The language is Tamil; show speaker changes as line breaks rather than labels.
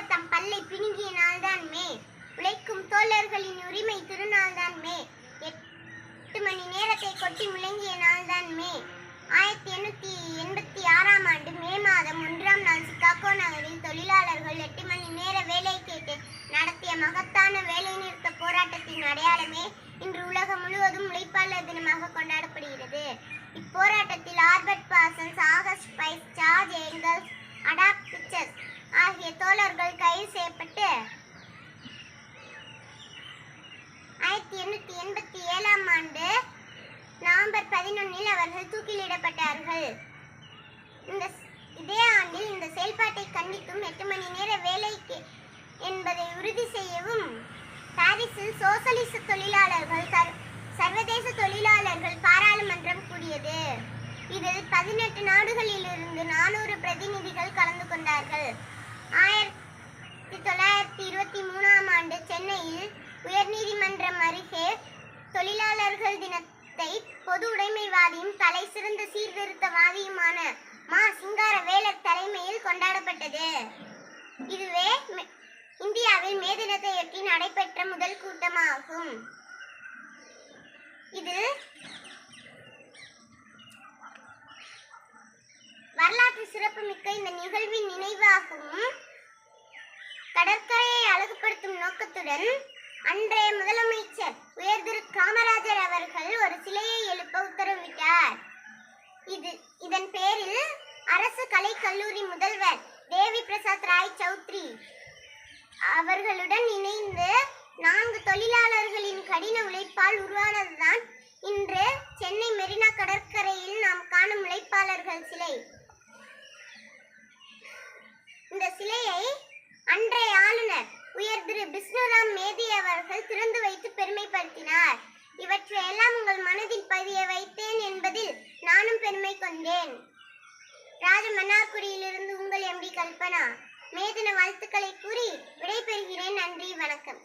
தம் பல்லை பிணுங்கிய நாள்தான் மே. உழைக்கும் தோழர்களின் உரிமை திருநாள்தான் மே. எட்டு மணி நேரத்தை கொட்டி முழங்கிய நாள்தான் மே. ஆயிரத்தி எண்ணூத்தி எண்பத்தி ஆறாம் ஆண்டு மே மாதம் ஒன்றாம் நாள் சிகாகோ நகரில் தொழிலாளர்கள் எட்டு மணி நேர வேலை கேட்டு நடத்திய மகத்தான வேலை நிறுத்த போராட்டத்தின் அடையாளமே இன்று உலகம் முழுவதும் உழைப்பாளர் தினமாக கொண்டாடப்படுகிறது. இப்போராட்டத்தில் Albert பாசன்ஸ் August Spies George Engels அடாப்ட் பிக்சர்ஸ் ஆகிய தோழர்கள் கைது செய்யப்பட்டு ஆயிரத்தி எண்ணூத்தி எண்பத்தி ஏழாம் ஆண்டு நவம்பர் பதினொன்னில் அவர்கள் தூக்கிலிடப்பட்டார்கள். இந்த இதே ஆண்டில் இந்த செயல்பாட்டை கண்டித்தும் எட்டு மணி நேர வேலைக்கு என்பதை உறுதி செய்யவும் பாரிஸில் சோசலிச தொழிலாளர்கள் சர்- சர்வதேச தொழிலாளர்கள் பாராளுமன்றம் கூடியது. இதில் பதினெட்டு நாடுகளிலிருந்து நானூறு பிரதிநிதிகள் கலந்து சிறந்த சீர்திருத்தவாதியுமான மா சிங்கார வேலர் தலைமையில் கொண்டாடப்பட்டது. இதுவே இந்தியாவில் மே தினத்தையொட்டி நடைபெற்ற முதல் கூட்டமாகும். இது வரலாற்று சிறப்புமிக்க இந்த நிகழ்வின் நினைவாகவும் கடற்கரையை அழகுபடுத்தும் நோக்கத்துடன் அன்றைய முதலமைச்சர் இது இதன் பேரில் அரசு கலை கல்லூரி முதல்வர் தேவி பிரசாத் ராய் சௌத்ரி அவர்களுடன் இணைந்து நான்கு தொழிலாளர்களின் கடின உழைப்பால் உருவானதுதான் பெருமை கொண்டேன். ராஜமன்னார்குடியிலிருந்து உங்கள் எம்பி கல்பனா மேதின வாழ்த்துக்களை கூறி விடைபெறுகிறேன். நன்றி வணக்கம்.